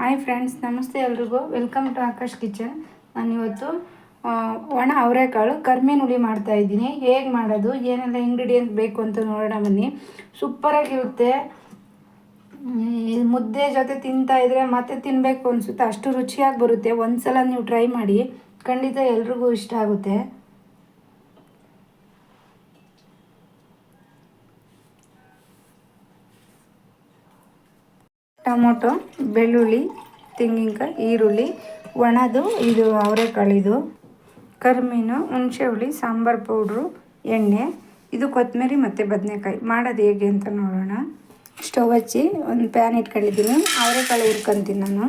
Hi friends ನಮಸ್ತೆ ಎಲ್ರಿಗೂ. Welcome to Akash kitchen ನಾನಿವತ್ತು ಇವತ್ತು ಒಣ ಅವರೆಕಾಳು ಕರ್ಮೇನ್ ಹುಳಿ ಮಾಡ್ತಾ ಇದ್ದೀನಿ. ಹೇಗೆ ಮಾಡೋದು, ಏನೆಲ್ಲ ಇಂಗ್ರೀಡಿಯೆಂಟ್ ಬೇಕು ಅಂತ ನೋಡೋಣ ಬನ್ನಿ. ಸೂಪರಾಗಿರುತ್ತೆ ಮುದ್ದೆ ಜೊತೆ ತಿಂತಾ ಇದ್ರೆ ಮತ್ತೆ ತಿನ್ನಬೇಕು ಅನಿಸುತ್ತೆ. ಅಷ್ಟು ರುಚಿಯಾಗಿ ಬರುತ್ತೆ. ಒಂದ್ಸಲ ನೀವು ಟ್ರೈ ಮಾಡಿ. ಖಂಡಿತ ಎಲ್ರಿಗೂ ಇಷ್ಟ ಆಗುತ್ತೆ. ಟೊಮೊಟೊ, ಬೆಳ್ಳುಳ್ಳಿ, ತೆಂಗಿನಕಾಯಿ, ಈರುಳ್ಳಿ, ಒಣದು, ಇದು ಅವರೆಕಾಳಿದು ಕರ್ಮೀನು ಹುಣಸೆ ಹುಳಿ ಸಾಂಬಾರು ಪೌಡ್ರು, ಎಣ್ಣೆ, ಇದು ಕೊತ್ತಂಬರಿ ಮತ್ತು ಬದನೆಕಾಯಿ. ಮಾಡೋದು ಹೇಗೆ ಅಂತ ನೋಡೋಣ. ಸ್ಟವ್ ಹಚ್ಚಿ ಒಂದು ಪ್ಯಾನ್ ಇಟ್ಕೊಂಡಿದ್ದೀನಿ. ಅವರೆಕಾಳು ಹುರ್ಕೊಂತೀನಿ ನಾನು.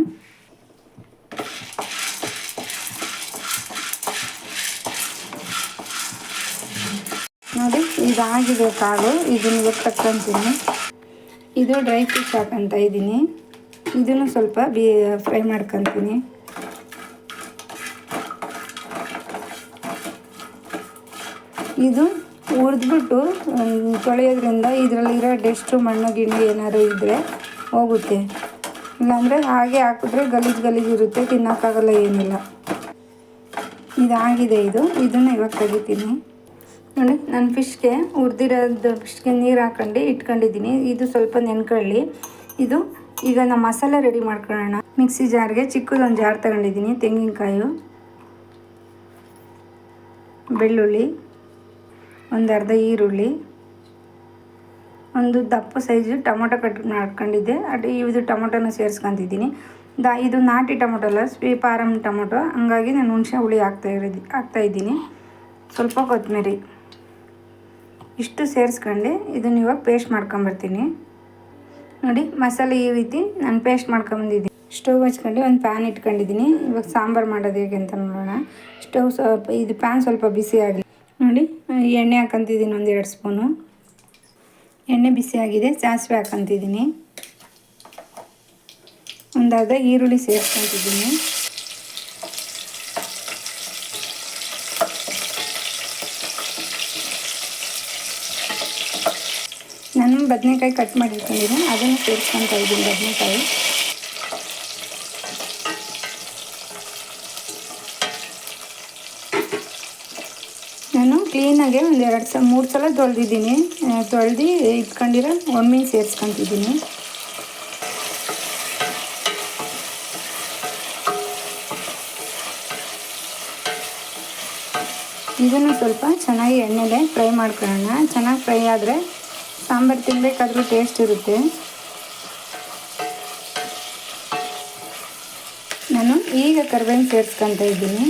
ನೋಡಿ, ಇದಾಗಿದೆ ಕಾಳು. ಇದನ್ನು ತಕ್ಕಂತೀನಿ ಇದು ಡ್ರೈ ಫಿಶ್ ಹಾಕೊತ ಇದ್ದೀನಿ. ಇದನ್ನು ಸ್ವಲ್ಪ ಬಿ ಫ್ರೈ ಮಾಡ್ಕೊತೀನಿ. ಇದು ಹುರಿದ್ಬಿಟ್ಟು ತೊಳೆಯೋದ್ರಿಂದ ಇದರಲ್ಲಿರೋ ಡೆಸ್ಟು ಮಣ್ಣು, ಗಿಣ್ಣು ಏನಾದ್ರು ಇದ್ದರೆ ಹೋಗುತ್ತೆ. ಇಲ್ಲಾಂದರೆ ಹಾಗೆ ಹಾಕಿದ್ರೆ ಗಲೀಜು ಗಲೀಜು ಇರುತ್ತೆ, ತಿನ್ನೋಕ್ಕಾಗಲ್ಲ ಏನಿಲ್ಲ. ಇದಾಗಿದೆ ಇದು. ಇದನ್ನು ಇವಾಗ ತೆಗಿತೀನಿ. ನೋಡಿ, ನಾನು ಫಿಶ್ಗೆ ಹುರಿದಿರೋದು ಫಿಶ್ಗೆ ನೀರು ಹಾಕೊಂಡು ಇಟ್ಕೊಂಡಿದ್ದೀನಿ. ಇದು ಸ್ವಲ್ಪ ನೆನ್ಕೊಳ್ಳಿ. ಇದು ಈಗ ನಮ್ಮ ಮಸಾಲೆ ರೆಡಿ ಮಾಡ್ಕೊಳ್ಳೋಣ. ಮಿಕ್ಸಿ ಜಾರ್ಗೆ ಚಿಕ್ಕದೊಂದು ಜಾರ್ ತಗೊಂಡಿದ್ದೀನಿ, ತೆಂಗಿನಕಾಯಿ, ಬೆಳ್ಳುಳ್ಳಿ, ಒಂದು ಅರ್ಧ ಈರುಳ್ಳಿ, ಒಂದು ದಪ್ಪ ಸೈಜು ಟೊಮೊಟೊ ಕಟ್ ಮಾಡ್ಕೊಂಡಿದ್ದೆ. ಅದು ಇದು ಟೊಮೊಟೊನ ಸೇರಿಸ್ಕೊತಿದ್ದೀನಿ. ದ, ಇದು ನಾಟಿ ಟೊಮೊಟೊ ಅಲ್ಲ, ಸ್ವೀಪ್ ಪಾರಮ್ ಟೊಮೊಟೊ. ಹಂಗಾಗಿ ನಾನು ಹುಣಸೆ ಹುಳಿ ಹಾಕ್ತಾ ಇರೋದು ಹಾಕ್ತಾಯಿದ್ದೀನಿ ಸ್ವಲ್ಪ ಕೊತ್ತಂಬರಿ ಇಷ್ಟು ಸೇರಿಸ್ಕೊಂಡು, ಇದನ್ನ ಇವಾಗ ಪೇಸ್ಟ್ ಮಾಡ್ಕೊಂಬರ್ತೀನಿ. ನೋಡಿ, ಮಸಾಲೆ ಈ ರೀತಿ ನಾನು ಪೇಸ್ಟ್ ಮಾಡ್ಕೊಂಬಂದಿದ್ದೀನಿ. ಸ್ಟವ್ ಹಚ್ಕೊಂಡು ಒಂದು ಪ್ಯಾನ್ ಇಟ್ಕೊಂಡಿದ್ದೀನಿ. ಇವಾಗ ಸಾಂಬಾರು ಮಾಡೋದು ಹೇಗೆ ಅಂತ ನೋಡೋಣ. ಸ್ಟವ್ ಸ್ವಲ್ಪ, ಇದು ಪ್ಯಾನ್ ಸ್ವಲ್ಪ ಬಿಸಿ ಆಗಲಿ. ನೋಡಿ, ಎಣ್ಣೆ ಹಾಕೊಂತಿದ್ದೀನಿ ಒಂದು ಎರಡು ಸ್ಪೂನು. ಎಣ್ಣೆ ಬಿಸಿ ಆಗಿದೆ, ಸಾಸಿವೆ ಹಾಕೊಂತಿದ್ದೀನಿ. ಒಂದಾದ ಈರುಳ್ಳಿ ಸೇರಿಸ್ಕೊತಿದ್ದೀನಿ ನಾನು ಬದನೆಕಾಯಿ ಕಟ್ ಮಾಡಿರ್ತೀನಿ ಅದನ್ನು ಸೇರಿಸ್ಕೊತಾ ಇದ್ದೀನಿ ಬದನೆಕಾಯಿ. ನಾನು ಕ್ಲೀನಾಗೆ ಒಂದು ಎರಡು ಸಲ ಮೂರು ಸಲ ತೊಳೆದಿದ್ದೀನಿ. ತೊಳೆದು ಇಟ್ಕೊಂಡಿರೋ ಒಮ್ಮೆ ಸೇರಿಸ್ಕೊತಿದ್ದೀನಿ. ಇದನ್ನು ಸ್ವಲ್ಪ ಚೆನ್ನಾಗಿ ಎಣ್ಣೆಲೆ ಫ್ರೈ ಮಾಡ್ಕೊಳ್ಳೋಣ. ಚೆನ್ನಾಗಿ ಫ್ರೈ ಆದರೆ ಸಾಂಬಾರು ತಿನ್ನಬೇಕಾದ್ರೂ ಟೇಸ್ಟ್ ಇರುತ್ತೆ. ನಾನು ಈಗ ಕರ್ಬೇವಿನ ಸೇರಿಸ್ಕೊತ ಇದ್ದೀನಿ.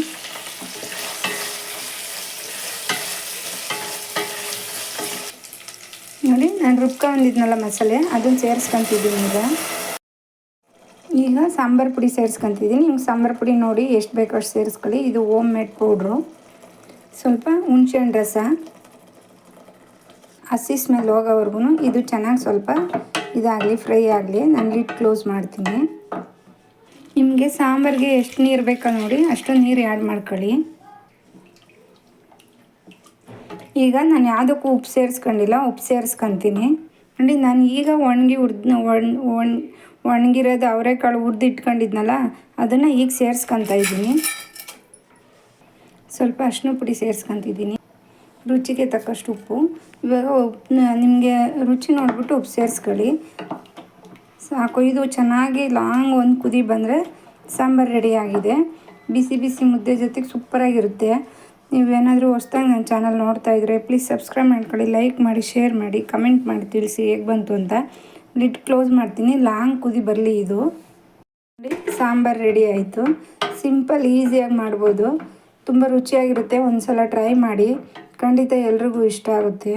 ನೋಡಿ, ನಾನು ರುಬ್ಕೊಂಡಿದ್ನಲ್ಲ ಮಸಾಲೆ ಅದನ್ನು ಸೇರಿಸ್ಕೊತಿದ್ದೀನಿ ಈಗ. ಈಗ ಸಾಂಬಾರು ಪುಡಿ ಸೇರಿಸ್ಕೊತಿದ್ದೀನಿ. ನಿಮ್ಗೆ ಸಾಂಬಾರು ಪುಡಿ ನೋಡಿ, ಎಷ್ಟು ಬೇಕೋ ಅಷ್ಟು ಸೇರಿಸ್ಕೊಳ್ಳಿ. ಇದು ಓಮ್ ಮೇಡ್ ಪೌಡ್ರು ಸ್ವಲ್ಪ ಹುಣ್ಸೆಹಣ್ಣು ರಸ. ಹಸಿ ಸ್ಮೆಲ್ ಹೋಗೋವರೆಗೂ ಇದು ಚೆನ್ನಾಗಿ ಸ್ವಲ್ಪ ಇದಾಗಲಿ, ಫ್ರೈ ಆಗಲಿ ನಾನು ಲಿಡ್ ಕ್ಲೋಸ್ ಮಾಡ್ತೀನಿ. ನಿಮಗೆ ಸಾಂಬಾರಿಗೆ ಎಷ್ಟು ನೀರು ಬೇಕೋ ನೋಡಿ ಅಷ್ಟು ನೀರು ಆ್ಯಡ್ ಮಾಡ್ಕೊಳ್ಳಿ. ಈಗ ನಾನು ಯಾವುದಕ್ಕೂ ಉಪ್ಪು ಸೇರಿಸ್ಕೊಂಡಿಲ್ಲ, ಉಪ್ಪು ಸೇರಿಸ್ಕೊತೀನಿ. ನೋಡಿ, ನಾನು ಈಗ ಒಣಗಿ ಹುರ್ದು ಒಣ ಒಣ, ಒಣಗಿರೋದು ಅವರೆಕಾಳು ಹುರ್ದು ಇಟ್ಕೊಂಡಿದ್ನಲ್ಲ, ಅದನ್ನು ಈಗ ಸೇರಿಸ್ಕೊತಾ ಇದ್ದೀನಿ. ಸ್ವಲ್ಪ ಅರಿಶಿನ ಪುಡಿ ಸೇರಿಸ್ಕೊತಿದ್ದೀನಿ. ರುಚಿಗೆ ತಕ್ಕಷ್ಟು ಉಪ್ಪು. ಇವಾಗ ನಿಮಗೆ ರುಚಿ ನೋಡಿಬಿಟ್ಟು ಉಪ್ಪು ಸೇರಿಸ್ಕೊಳ್ಳಿ. ಸಾಕು, ಇದು ಚೆನ್ನಾಗಿ ಲಾಂಗ್ ಒಂದು ಕುದಿ ಬಂದರೆ ಸಾಂಬಾರು ರೆಡಿಯಾಗಿದೆ ಬಿಸಿ ಬಿಸಿ ಮುದ್ದೆ ಜೊತೆಗೆ ಸೂಪರಾಗಿರುತ್ತೆ ನೀವೇನಾದರೂ ಹೊಸ್ದಾಗಿ ನನ್ನ ಚಾನಲ್ ನೋಡ್ತಾ ಇದ್ದರೆ ಪ್ಲೀಸ್ ಸಬ್ಸ್ಕ್ರೈಬ್ ಮಾಡ್ಕೊಳ್ಳಿ ಲೈಕ್ ಮಾಡಿ ಶೇರ್ ಮಾಡಿ ಕಮೆಂಟ್ ಮಾಡಿ ತಿಳಿಸಿ ಹೇಗೆ ಬಂತು ಅಂತ. ಲಿಡ್ ಕ್ಲೋಸ್ ಮಾಡ್ತೀನಿ, ಲಾಂಗ್ ಕುದಿ ಬರಲಿ ಇದು. ನೋಡಿ ಸಾಂಬಾರು ರೆಡಿ ಆಯಿತು. ಸಿಂಪಲ್ ಈಸಿಯಾಗಿ ಮಾಡ್ಬೋದು. ತುಂಬ ರುಚಿಯಾಗಿರುತ್ತೆ ಒಂದು ಸಲ ಟ್ರೈ ಮಾಡಿ. ಖಂಡಿತ ಎಲ್ರಿಗೂ ಇಷ್ಟ ಆಗುತ್ತೆ.